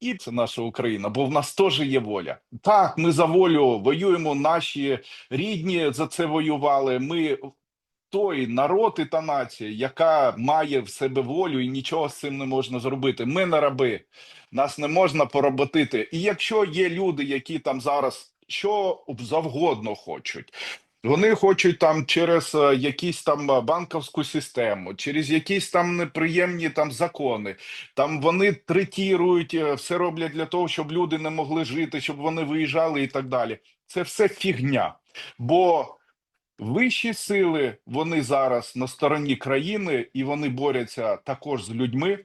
І це наша Україна, бо в нас теж є воля. Так, ми за волю воюємо. Наші рідні за це воювали. Ми той народ і та нація, яка має в себе волю і нічого з цим не можна зробити. Ми не раби, нас не можна поработити. І якщо є люди, які там зараз що завгодно хочуть. Вони хочуть там через е, якісь там е, банківську систему, через якісь там неприємні там закони. Там вони третірують, е, все роблять для того, щоб люди не могли жити, щоб вони виїжджали і так далі. Це все фігня. Бо вищі сили вони зараз на стороні країни, і вони борються також з людьми.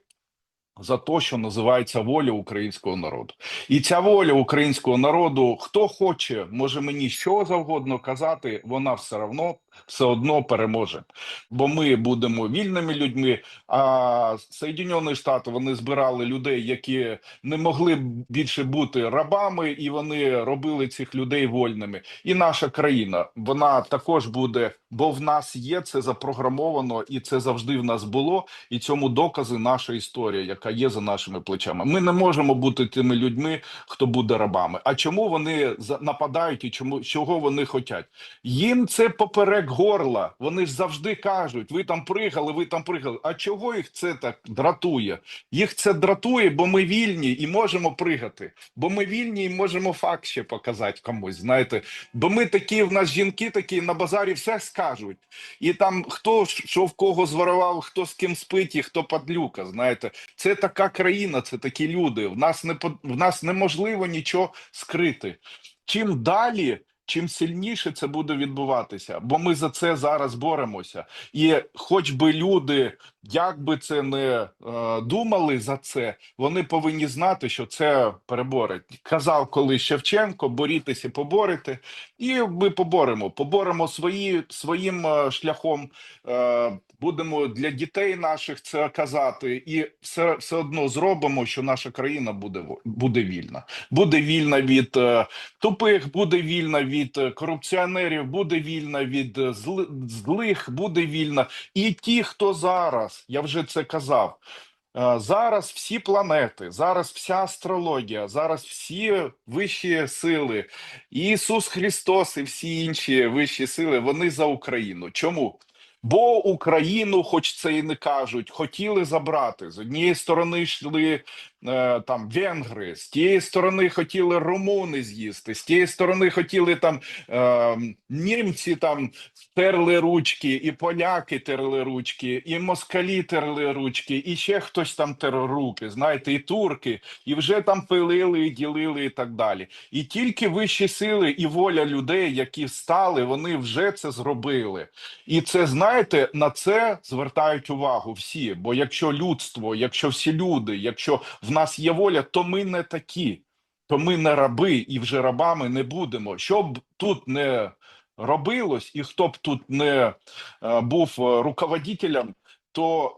За те, що називається воля українського народу, і ця воля українського народу, хто хоче, може мені що завгодно казати, вона все одно все одно переможе. Бо ми будемо вільними людьми. А Соєдинені Штати вони збирали людей, які не могли більше бути рабами, і вони робили цих людей вольними. І наша країна вона також буде, бо в нас є це запрограмовано, і це завжди в нас було. І цьому докази наша історія, яка є за нашими плечами. Ми не можемо бути тими людьми, хто буде рабами. А чому вони нападають і чому чого вони хочуть? Їм це поперек горла. Вони ж завжди кажуть: ви там пригали, ви там пригали. А чого їх це так дратує? Їх це дратує, бо ми вільні і можемо пригати. Бо ми вільні і можемо факт ще показати комусь. Знаєте, бо ми такі, в нас жінки такі на базарі все скажуть. І там хто що в кого зворував, хто з ким спить, і хто падлюка. Знаєте, це така країна, це такі люди. В нас не в нас неможливо нічого скрити. Чим далі, чим сильніше це буде відбуватися, бо ми за це зараз боремося. І хоч би люди, як би це не е, думали за це, вони повинні знати, що це переборить. Казав колись Шевченко: борітеся, поборете, і ми поборемо. Поборемо свої своїм е, шляхом. Е, будемо для дітей наших це казати, і все, все одно зробимо, що наша країна буде буде вільна. Буде вільна від е, тупих, буде вільна від е, корупціонерів, буде вільна від е, злих, буде вільна. І ті, хто зараз, я вже це казав. е, Зараз всі планети, зараз вся астрологія, зараз всі вищі сили, Ісус Христос і всі інші вищі сили, вони за Україну. Чому? Бо Україну, хоч це і не кажуть, хотіли забрати. З однієї сторони йшли е, там венгри, з тієї сторони хотіли румуни з'їсти, з тієї сторони хотіли там е, німці там терли ручки, і поляки терли ручки, і москалі терли ручки, і ще хтось там тер руки, знаєте, і турки, і вже там пилили, і ділили, і так далі. І тільки вищі сили і воля людей, які встали, вони вже це зробили. І це знаєте, на це звертають увагу всі. Бо якщо людство, якщо всі люди, якщо в нас є воля, то ми не такі, то ми не раби і вже рабами не будемо. Щоб тут не робилось, і хто б тут не е, був е, руководителем, то